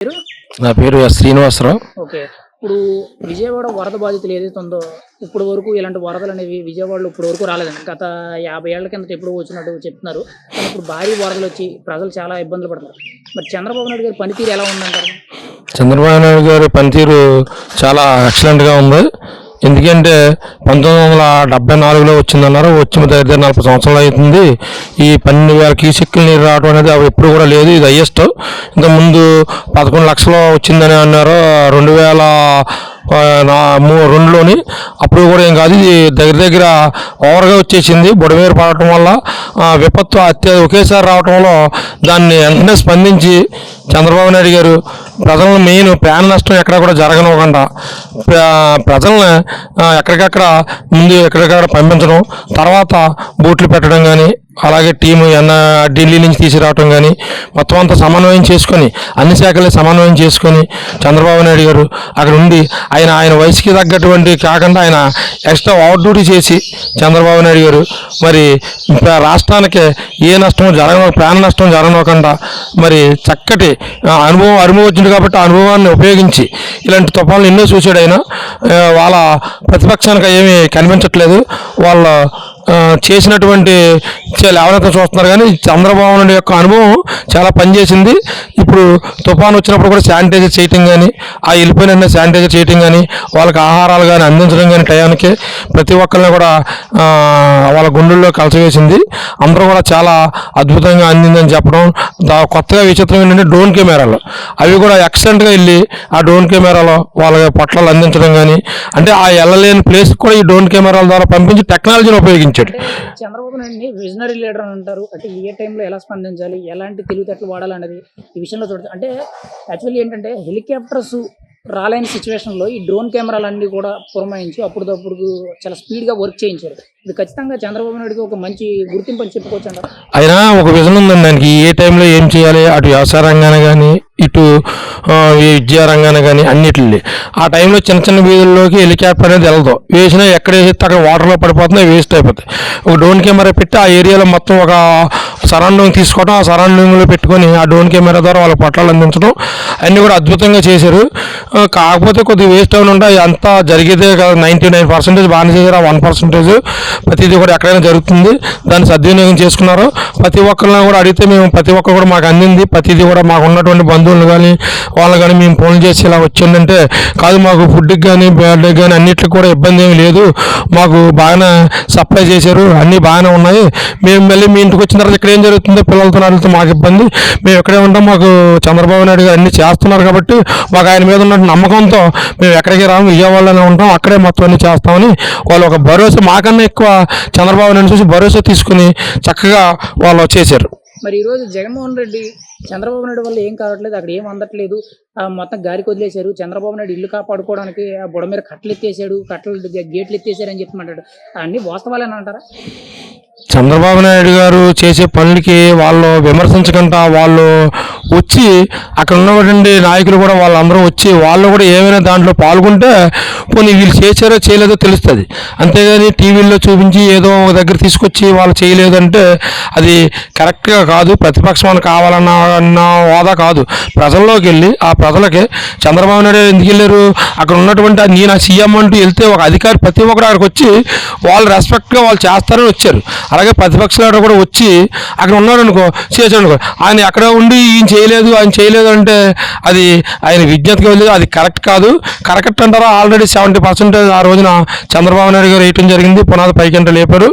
పేరు? నా పేరు శ్రీనివాసరావు. ఓకే. ఇప్పుడు విజయవాడ వరద బాధితులు ఏదైతే ఉందో ఇప్పుడు వరకు ఇలాంటి వరదలు అనేవి విజయవాడలో ఇప్పుడు వరకు రాలేదండి. గత యాభై ఏళ్ళ కిందట ఎప్పుడు వచ్చినట్టు చెప్తున్నారు. కానీ ఇప్పుడు భారీ వరదలు వచ్చి ప్రజలు చాలా ఇబ్బందులు పడుతున్నారు. మరి చంద్రబాబు నాయుడు గారి పనితీరు ఎలా ఉందంటారు? చంద్రబాబు నాయుడు గారి పనితీరు చాలా ఎక్సలెంట్గా ఉంది. ఎందుకంటే పంతొమ్మిది వందల డెబ్బై నాలుగులో వచ్చిందన్నారు. వచ్చిన దగ్గర దగ్గర నలభై సంవత్సరాలు అవుతుంది. ఈ పన్నెండు వేల క్యూసెక్కులు నీరు రావడం అనేది అవి ఎప్పుడు కూడా లేదు. ఇది హయ్యెస్ట్ ఇంతకుముందు పదకొండు లక్షలు వచ్చిందని అన్నారు. రెండు వేల నా మూ- రెండులోని అప్పుడు కూడా ఏం కాదు. ఇది దగ్గర దగ్గర ఓవర్గా వచ్చేసింది. బుడమేరు పడటం వల్ల విపత్తు అత్య ఒకేసారి రావటంలో దాన్ని వెంటనే స్పందించి చంద్రబాబు నాయుడు గారు ప్రజలను మెయిన్ ప్రాణ నష్టం ఎక్కడ కూడా జరగనివ్వకుండా ప్ర- ప్రజల్ని ఎక్కడికక్కడ ముందు ఎక్కడికక్కడ పంపించడం తర్వాత బూట్లు పెట్టడం కానీ అలాగే టీము ఎన్న ఢిల్లీ నుంచి తీసుకురావటం కానీ మొత్తం అంతా సమన్వయం చేసుకొని అన్ని శాఖలు సమన్వయం చేసుకొని చంద్రబాబు నాయుడు గారు అక్కడ ఉండి ఆయన ఆయన వయసుకి తగ్గటువంటి కాకుండా ఆయన ఎక్స్ట్రా ఓవర్ డ్యూటీ చేసి చంద్రబాబు నాయుడు గారు మరి రాష్ట్రానికి ఏ నష్టం జరగ ప్రాణ నష్టం అనుకోకుండా మరి చక్కటి అనుభవం అనుభవం వచ్చింది కాబట్టి అనుభవాన్ని ఉపయోగించి ఇలాంటి తుఫాన్లు ఎన్నో చూసాడు ఆయన. వాళ్ళ ప్రతిపక్షానికి ఏమీ కనిపించట్లేదు. వాళ్ళ చేసినటువంటి లేవనెత్త చూస్తున్నారు కానీ చంద్రబాబు నాయుడు యొక్క అనుభవం చాలా పనిచేసింది. ఇప్పుడు తుఫాన్ వచ్చినప్పుడు కూడా శానిటైజర్ చేయటం కానీ ఆ వెళ్ళిపోయిన శానిటైజర్ చేయటం కానీ వాళ్ళకి ఆహారాలు కానీ అందించడం కానీ టయానికి ప్రతి ఒక్కరిని కూడా వాళ్ళ గుండెల్లో కలిసివేసింది. అందరూ కూడా చాలా అద్భుతంగా అందిందని చెప్పడం. దా- కొత్తగా విచిత్రం ఏంటంటే డ్రోన్ కెమెరాలు. అవి కూడా ఎక్సలెంట్గా వెళ్ళి ఆ డ్రోన్ కెమెరాలో వాళ్ళ పొట్లాలు అందించడం కానీ అంటే ఆ వెళ్ళలేని ప్లేస్ కూడా ఈ డ్రోన్ కెమెరాల ద్వారా పంపించి టెక్నాలజీని ఉపయోగించాడు చంద్రబాబు నాయుడిని విజనరీ లీడర్ అని అంటారు. అంటే ఏ టైంలో ఎలా స్పందించాలి? ఎలాంటి తెలివితేటలు వాడాలన్నది ఈ విషయంలో చూడచ్చు అంటే యాక్చువల్లీ ఏంటంటే హెలికాప్టర్స్ రాలేని సిచ్యువేషన్లో ఈ డ్రోన్ కెమెరాలన్నీ కూడా పురమాయించి అప్పుడప్పుడు చాలా స్పీడ్గా వర్క్ చేయించారు. ఇది ఖచ్చితంగా చంద్రబాబు నాయుడుకి ఒక మంచి గుర్తింపు అని చెప్పుకోవచ్చు అంటారు? అయినా ఒక విజన్ ఉందండి దానికి ఏ టైంలో ఏం చేయాలి? అటు వ్యవసాయ రంగాన్ని కానీ ఇటు ఈ విద్యా కానీ అన్నిటిని. ఆ టైంలో చిన్న చిన్న వీధుల్లోకి హెలికాప్టర్ అనేది వెళ్దాం వేసినా ఎక్కడ వేసేస్తే అక్కడ వాటర్లో పడిపోతుంది వేస్ట్ అయిపోతుంది ఒక డ్రోన్ కెమెరా పెట్టి ఆ ఏరియాలో మొత్తం ఒక సరౌండింగ్ తీసుకోవడం ఆ సరౌండింగ్లో పెట్టుకొని ఆ డ్రోన్ కెమెరా ద్వారా వాళ్ళ పట్టాలు అందించడం అన్నీ కూడా అద్భుతంగా చేశారు. కాకపోతే కొద్దిగా వేస్ట్ అవును ఉంటాయి అంతా జరిగేదే కదా. నైంటీ నైన్ పర్సెంటేజ్ బాగానే చేశారు. ఆ వన్ పర్సెంటేజ్ ప్రతిదీ కూడా ఎక్కడైనా జరుగుతుంది. దాన్ని సద్వినియోగం చేసుకున్నారు. ప్రతి ఒక్కరిని కూడా అడిగితే మేము ప్రతి ఒక్కరు కూడా మాకు అందింది. ప్రతిదీ కూడా మాకు ఉన్నటువంటి బంధువులు కానీ వాళ్ళు కానీ మేము ఫోన్ చేసి ఇలా వచ్చిందంటే కాదు మాకు ఫుడ్కి కానీ బ్యాడ్కి కానీ అన్నిటికి కూడా ఇబ్బంది ఏమి లేదు. మాకు బాగానే సప్లై చేశారు. అన్నీ బాగానే ఉన్నాయి. మేము మళ్ళీ మీ ఇంటికి వచ్చిన తర్వాత ఇక్కడ ఏం జరుగుతుందో పిల్లలతో వాళ్ళతో మాకు ఇబ్బంది. మేము ఎక్కడే ఉంటాం. మాకు చంద్రబాబు నాయుడు గారు అన్ని చేస్తున్నారు కాబట్టి మాకు ఆయన మీద ఉన్న నమ్మకంతో మేము ఎక్కడికి రాము విజయవాడలోనే ఉంటాం అక్కడే మొత్తం అన్ని చేస్తామని వాళ్ళు ఒక భరోసా మాకన్నా ఎక్కువ చంద్రబాబు నాయుడు చూసి భరోసా తీసుకుని చక్కగా వాళ్ళు చేశారు. మరి ఈరోజు జగన్మోహన్ రెడ్డి చంద్రబాబు నాయుడు వల్ల ఏం కావట్లేదు అక్కడ ఏం అందట్లేదు మొత్తం గారికి వదిలేశారు చంద్రబాబు నాయుడు ఇల్లు కాపాడుకోవడానికి ఆ బుడ మీద కట్టలు ఎత్తేసాడు కట్టలు గేట్లు ఎత్తేసారు అని చెప్పి మాట్లాడు. అన్ని వాస్తవాలేనా అంటారా? చంద్రబాబు నాయుడు గారు చేసే పనులకి వాళ్ళు విమర్శించకుండా వాళ్ళు వచ్చి అక్కడ ఉన్నటువంటి నాయకులు కూడా వాళ్ళందరూ వచ్చి వాళ్ళు కూడా ఏమైనా దాంట్లో పాల్గొంటే పోనీ వీళ్ళు చేశారో చేయలేదో తెలుస్తుంది. అంతేగాని టీవీల్లో చూపించి ఏదో ఒక దగ్గర తీసుకొచ్చి వాళ్ళు చేయలేదంటే అది కరెక్ట్గా కాదు ప్రతిపక్షం కావాలన్న అన్న హోదా కాదు. ప్రజల్లోకి వెళ్ళి ఆ ప్రజలకి చంద్రబాబు నాయుడు ఎందుకు వెళ్ళారు? అక్కడ ఉన్నటువంటి ఆ నేను సీఎం అంటూ వెళ్తే ఒక అధికారి ప్రతి ఒక్కరు అక్కడికి వచ్చి వాళ్ళు రెస్పెక్ట్గా వాళ్ళు చేస్తారని వచ్చారు. అలాగే ప్రతిపక్షాలు కూడా వచ్చి అక్కడ ఉన్నారనుకో చేశాడు అనుకో ఆయన అక్కడ ఉండి ఈయన చేయలేదు ఆయన చేయలేదు అంటే అది ఆయన విజ్ఞతగా వెళ్ళలేదు అది కరెక్ట్ కాదు. కరెక్ట్ అంటారా? ఆల్రెడీ సెవెంటీ పర్సెంటేజ్ ఆ రోజున చంద్రబాబు నాయుడు గారు వేయటం జరిగింది. పునాది పైకంటే లేపారు.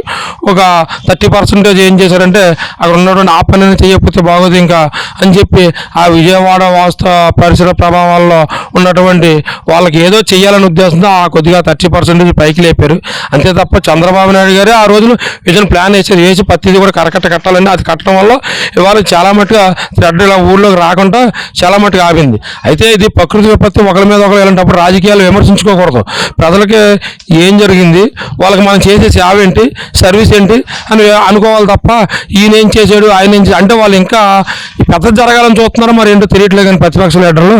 ఒక థర్టీ పర్సెంటేజ్ ఏం చేశారంటే అక్కడ ఉన్నటువంటి ఆ పని చేయకపోతే బాగోదు ఇంకా అని చెప్పి ఆ విజయవాడ వాస్తవ పరిసర ప్రభావాల్లో ఉన్నటువంటి వాళ్ళకి ఏదో చేయాలనే ఉద్దేశంతో ఆ కొద్దిగా థర్టీ పర్సెంటేజ్ పైకి లేపారు. అంతే తప్ప చంద్రబాబు నాయుడు గారే ఆ రోజున విజన్ ప్లాన్ వేసారు వేసి ప్రతిదీ కూడా కరకట్ట కట్టాలండి అది కట్టడం వల్ల ఇవాళ చాలా మట్టుగా థ్రెడ్ ఇలా ఊళ్ళోకి రాకుండా చాలా మటుకు ఆపింది. అయితే ఇది ప్రకృతి విపత్తు ఒకరి మీద ఒకరు ఇలాంటప్పుడు రాజకీయాలు విమర్శించుకోకూడదు. ప్రజలకి ఏం జరిగింది? వాళ్ళకి మనం చేసే సేవ ఏంటి? సర్వీస్ ఏంటి? అని అనుకోవాలి తప్ప ఈయన ఏం చేశాడు? ఆయన ఏం అంటే వాళ్ళు ఇంకా పెద్ద జరగాలని చూస్తున్నారో మరి ఏంటో తెలియట్లేదు కానీ ప్రతిపక్ష లీడర్లు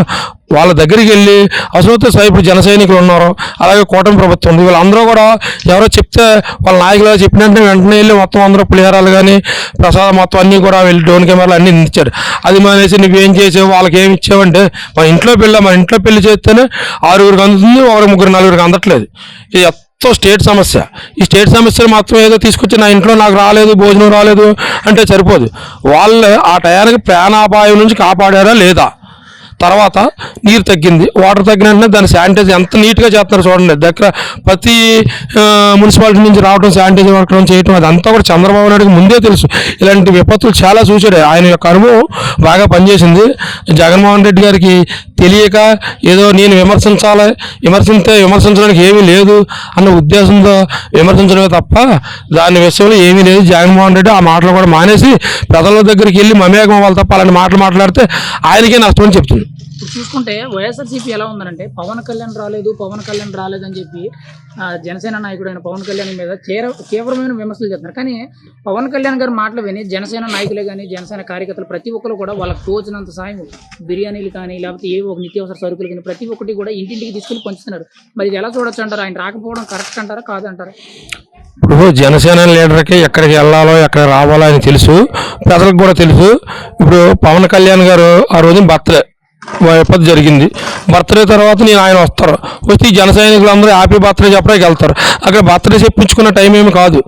వాళ్ళ దగ్గరికి వెళ్ళి అసలు సైపు జన సైనికులు ఉన్నారు. అలాగే కూటమి ప్రభుత్వం ఉంది. వీళ్ళందరూ కూడా ఎవరో చెప్తే వాళ్ళ నాయకులు చెప్పినట్టు వెంటనే వెళ్ళి మొత్తం అందరూ పులిహారాలు కానీ ప్రసాదం మొత్తం అన్నీ కూడా వెళ్ళి డ్రోన్ కెమెరాలు అన్నీ ఇచ్చాడు అది మానేసి నువ్వేం చేసావు? వాళ్ళకి ఏమి ఇచ్చావంటే మన ఇంట్లో పెళ్ళి మన ఇంట్లో పెళ్ళి చేస్తేనే ఆరుగురికి అందుతుంది ఒకరు ముగ్గురు నలుగురికి అందట్లేదు. ఇది మొత్తం స్టేట్ సమస్య. ఈ స్టేట్ సమస్యలు మాత్రం ఏదో తీసుకొచ్చి నా ఇంట్లో నాకు రాలేదు భోజనం రాలేదు అంటే సరిపోదు. వాళ్ళు ఆ టయానికి ప్రాణాపాయం నుంచి కాపాడారా లేదా? తర్వాత నీరు తగ్గింది. వాటర్ తగ్గిన వెంటనే దాని శానిటైజ్ ఎంత నీట్గా చేస్తున్నారు చూడండి. దగ్గర ప్రతి మున్సిపాలిటీ నుంచి రావడం శానిటైజర్ వర్కడం చేయటం అదంతా కూడా చంద్రబాబు నాయుడుకి ముందే తెలుసు. ఇలాంటి విపత్తులు చాలా చూశాడు. ఆయన యొక్క అనుభవం బాగా పనిచేసింది. జగన్మోహన్ రెడ్డి గారికి తెలియక ఏదో నేను విమర్శించాలి విమర్శించే విమర్శించడానికి ఏమీ లేదు అన్న ఉద్దేశంతో విమర్శించడమే తప్ప దాని విషయంలో ఏమీ లేదు. జగన్మోహన్ రెడ్డి ఆ మాటలు కూడా మానేసి ప్రజల దగ్గరికి వెళ్ళి మమేకం అవ్వాలి తప్ప అలాంటి మాటలు మాట్లాడితే ఆయనకే నష్టం అని చెప్తుంది. ఇప్పుడు చూసుకుంటే వైఎస్ఆర్సీపీ ఎలా ఉందంటే పవన్ కళ్యాణ్ రాలేదు పవన్ కళ్యాణ్ రాలేదని చెప్పి జనసేన నాయకుడైన పవన్ కళ్యాణ్ మీద తీవ్ర తీవ్రమైన విమర్శలు చేస్తున్నారు. కానీ పవన్ కళ్యాణ్ గారు మాటలు విని జనసేన నాయకులే కానీ జనసేన కార్యకర్తలు ప్రతి ఒక్కరు కూడా వాళ్ళకి తోచినంత సాయం బిర్యానీలు కానీ లేకపోతే ఏవో ఒక నిత్యావసర సరుకులు కానీ ప్రతి ఒక్కటి కూడా ఇంటింటికి తీసుకుని పంచుతున్నారు మరి ఇది ఎలా చూడొచ్చు అంటారు? ఆయన రాకపోవడం కరెక్ట్ అంటారా? కాదంటారా? ఇప్పుడు జనసేన లీడర్కి ఎక్కడికి వెళ్ళాలో ఎక్కడ రావాలో అని తెలుసు ప్రజలకు కూడా తెలుసు. ఇప్పుడు పవన్ కళ్యాణ్ గారు ఆ రోజు బర్త్డే. విపత్తు జరిగింది. బర్త్డే తర్వాత నేను ఆయన వస్తారు. వచ్చి ఈ జన సైనికులు అందరూ హ్యాపీ బర్త్డే చెప్పడానికి వెళ్తారు. అక్కడ బర్త్డే చెప్పించుకున్న టైం ఏమి కాదు.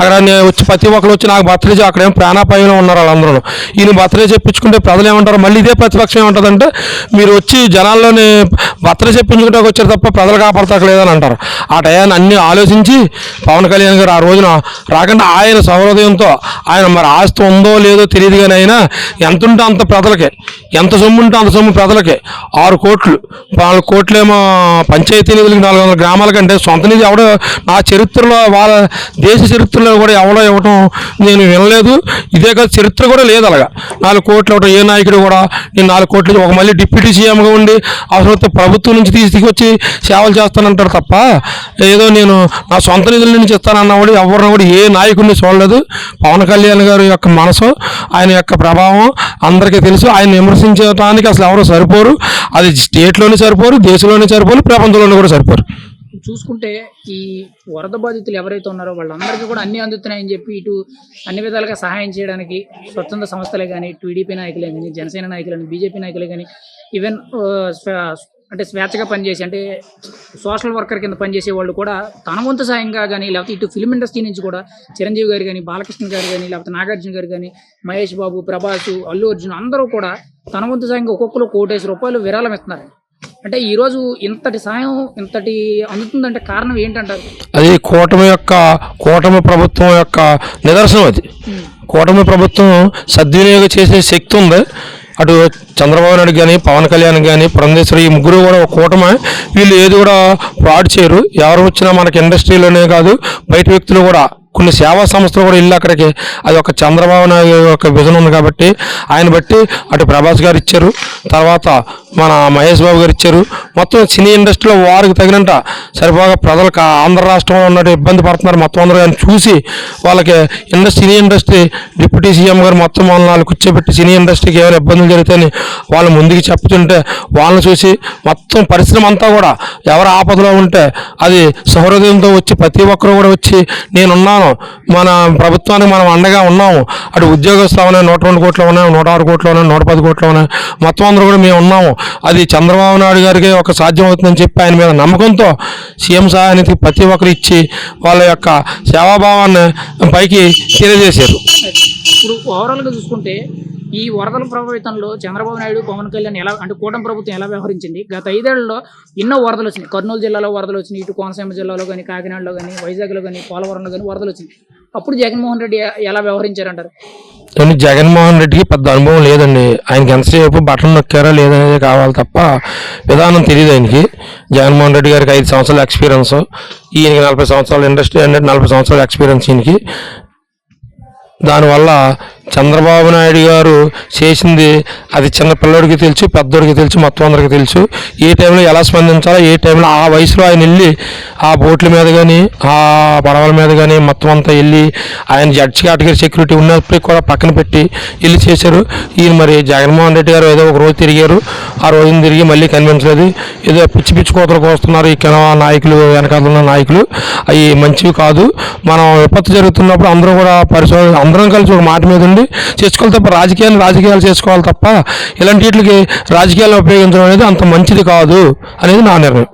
అక్కడ నేను వచ్చి ప్రతి ఒక్కరు వచ్చి నాకు బర్త్డే అక్కడ ఏం ప్రాణాపాయం ఉన్నారు వాళ్ళందరూ. ఈయన బర్త్డే చెప్పించుకుంటే ప్రజలు ఏమంటారు? మళ్ళీ ఇదే ప్రతిపక్షం ఏమంటుందంటే మీరు వచ్చి జనాల్లోనే బర్త్డే చెప్పించుకుంటే వచ్చారు తప్ప ప్రజలు కాపాడతలేదని అంటారు. ఆ టయాన్ని అన్ని ఆలోచించి పవన్ కళ్యాణ్ గారు ఆ రోజున రాకుండా ఆయన సౌహృదయంతో ఆయన మరి ఆస్తి ఉందో లేదో తెలియదు కానీ అయినా ఎంత ఉంటే అంత ప్రజలకే. ఎంత సొమ్ము ఉంటే అంత సొమ్ము ప్రజలకే. ఆరు కోట్లు. నాలుగు కోట్లేమో పంచాయతీ నిధులకి నాలుగు వందల గ్రామాల కంటే సొంత నిధి ఎవడో నా చరిత్రలో వాళ్ళ దేశ చరిత్రలో కూడా ఎవడో ఇవ్వటం నేను వినలేదు. ఇదే కాదు చరిత్ర కూడా లేదు అలాగా. నాలుగు కోట్లు ఒకటి ఏ నాయకుడు కూడా నేను నాలుగు కోట్లు ఒక మళ్ళీ డిప్యూటీ సీఎంగా ఉండి అవసరమైతే ప్రభుత్వం నుంచి తీసుకొచ్చి సేవలు చేస్తానంటారు తప్ప ఏదో నేను నా సొంత నిధుల నుంచి ఇస్తానన్నవాడు ఎవరిని కూడా ఏ నాయకుడిని చూడలేదు. పవన్ కళ్యాణ్ గారి యొక్క మనసు ఆయన యొక్క ప్రభావం అందరికీ తెలుసు. ఆయన విమర్శించడానికి అసలు ఎవరు సరిపోరు. అది స్టేట్లోనే సరిపోరు దేశంలోనే సరిపోరు ప్రపంచంలోనే కూడా సరిపోరు. చూసుకుంటే ఈ వరద బాధితులు ఎవరైతే ఉన్నారో వాళ్ళందరికీ కూడా అన్ని అందుతున్నాయని చెప్పి ఇటు అన్ని విధాలుగా సహాయం చేయడానికి స్వచ్ఛంద సంస్థలే కానీ టీడీపీ నాయకులే కానీ జనసేన నాయకులు కానీ బీజేపీ నాయకులే కానీ ఈవెన్ అంటే స్వేచ్ఛగా పనిచేసి అంటే సోషల్ వర్కర్ కింద పనిచేసే వాళ్ళు కూడా తన వంతు సాయంగా కానీ లేకపోతే ఇటు ఫిల్మ్ ఇండస్ట్రీ నుంచి కూడా చిరంజీవి గారు కానీ బాలకృష్ణ గారు కానీ లేకపోతే నాగార్జున గారు కానీ మహేష్ బాబు ప్రభాస్ అల్లు అర్జున్ అందరూ కూడా తన వంతు సాయంగా ఒక్కొక్కరు కోటేసి రూపాయలు విరాళం ఇస్తున్నారు. అంటే ఈరోజు ఇంతటి సాయం ఇంతటి అందుతుందంటే కారణం ఏంటంటారు? అది కూటమి యొక్క కూటమి ప్రభుత్వం యొక్క నిదర్శనం అది. కూటమి ప్రభుత్వం సద్వినియోగం చేసే శక్తి ఉంది. అటు చంద్రబాబు నాయుడు కానీ పవన్ కళ్యాణ్ కానీ పురంధేశ్వరి ఈ ముగ్గురు కూడా ఒక కూటమి. వీళ్ళు ఏది కూడా ఫ్రాడ్ చేయరు. ఎవరు వచ్చినా మనకి ఇండస్ట్రీలోనే కాదు బయట వ్యక్తులు కూడా కొన్ని సేవా సంస్థలు కూడా వెళ్ళి అక్కడికి అది ఒక చంద్రబాబు నాయుడు యొక్క విజన్ ఉంది కాబట్టి ఆయన బట్టి అటు ప్రభాస్ గారు ఇచ్చారు తర్వాత మన మహేష్ బాబు గారు ఇచ్చారు. మొత్తం సినీ ఇండస్ట్రీలో వారికి తగినంత సరిపోగా ప్రజలకు ఆంధ్ర రాష్ట్రంలో ఉన్నట్టు ఇబ్బంది పడుతున్నారు. మొత్తం అందరూ ఆయన చూసి వాళ్ళకి industry cine industry deputy CM గారు మొత్తం వాళ్ళని వాళ్ళు కూర్చోబెట్టి సినీ ఇండస్ట్రీకి ఏమైనా ఇబ్బందులు జరుగుతాయని వాళ్ళు ముందుకు చెప్తుంటే వాళ్ళని చూసి మొత్తం పరిశ్రమ అంతా కూడా ఎవరు ఆపదలో ఉంటే అది సహృదయంతో వచ్చి ప్రతి ఒక్కరు కూడా వచ్చి నేనున్నాను మన ప్రభుత్వానికి మనం అండగా ఉన్నాము. అటు ఉద్యోగస్తులు ఉన్నాయి నూట రెండు కోట్లు ఉన్నాయి నూట ఆరు కోట్లు ఉన్నాయి నూట పది కోట్లు ఉన్నాయి మొత్తం అందరూ కూడా మేము ఉన్నాము. అది చంద్రబాబు నాయుడు గారికి ఒక సాధ్యం అవుతుందని చెప్పి ఆయన మీద నమ్మకంతో సీఎం సహాయానికి ప్రతి ఒక్కరు ఇచ్చి వాళ్ళ యొక్క సేవాభావాన్ని పైకి తెలియజేశారు. ఇప్పుడు ఓవరాల్గా చూసుకుంటే ఈ వరదల ప్రభావితంలో చంద్రబాబు నాయుడు పవన్ కళ్యాణ్ ఎలా అంటే కూటమి ప్రభుత్వం ఎలా వ్యవహరించింది? గత ఐదేళ్ళలో ఎన్నో వరదలు వచ్చినాయి. కర్నూలు జిల్లాలో వరదలు వచ్చినాయి. ఇటు కోనసీమ జిల్లాలో కానీ కాకినాడలో కానీ వైజాగ్లో కానీ పోలవరంలో కానీ వరదలు వచ్చినాయి. అప్పుడు జగన్మోహన్ రెడ్డి ఎలా వ్యవహరించారంటారు? కానీ జగన్మోహన్ రెడ్డికి పెద్ద అనుభవం లేదండి. ఆయనకి ఎంతసేపు బట్టలు నొక్కారా లేదనేది కావాలి తప్ప విధానం తెలియదు ఆయనకి. జగన్మోహన్ రెడ్డి గారికి ఐదు సంవత్సరాల ఎక్స్పీరియన్స్ ఈయనకి నలభై సంవత్సరాల ఇండస్ట్రీ అంటే నలభై సంవత్సరాల ఎక్స్పీరియన్స్ ఈయనకి. దానివల్ల చంద్రబాబు నాయుడు గారు చేసింది అది చిన్న పిల్లోడికి తెలుసు పెద్దోడికి తెలుసు మొత్తం అందరికీ తెలుసు. ఏ టైంలో ఎలా స్పందించాలో ఏ టైంలో ఆ వయసులో ఆయన వెళ్ళి ఆ బోట్ల మీద కానీ ఆ పడవల మీద కానీ మొత్తం అంతా వెళ్ళి ఆయన జడ్జి కేటగిరీ సెక్యూరిటీ ఉన్నప్పటికీ కూడా పక్కన పెట్టి వెళ్ళి చేశారు. ఈయన మరి జగన్మోహన్ రెడ్డి గారు ఏదో ఒక రోజు తిరిగారు. ఆ రోజున తిరిగి మళ్ళీ కనిపించలేదు ఏదో పిచ్చి పిచ్చి కోతలకు వస్తున్నారు ఈ కింద నాయకులు వెనకాల ఉన్న నాయకులు. అవి మంచివి కాదు. మనం విపత్తు జరుగుతున్నప్పుడు అందరూ కూడా పరిశోధన అందరం కలిసి ఒక మాట మీద ఉండి చేసుకోవాలి తప్ప రాజకీయాలు రాజకీయాలు చేసుకోవాలి తప్ప ఇలాంటి వీటికి రాజకీయాలు ఉపయోగించడం అనేది అంత మంచిది కాదు అనేది నా నిర్ణయం.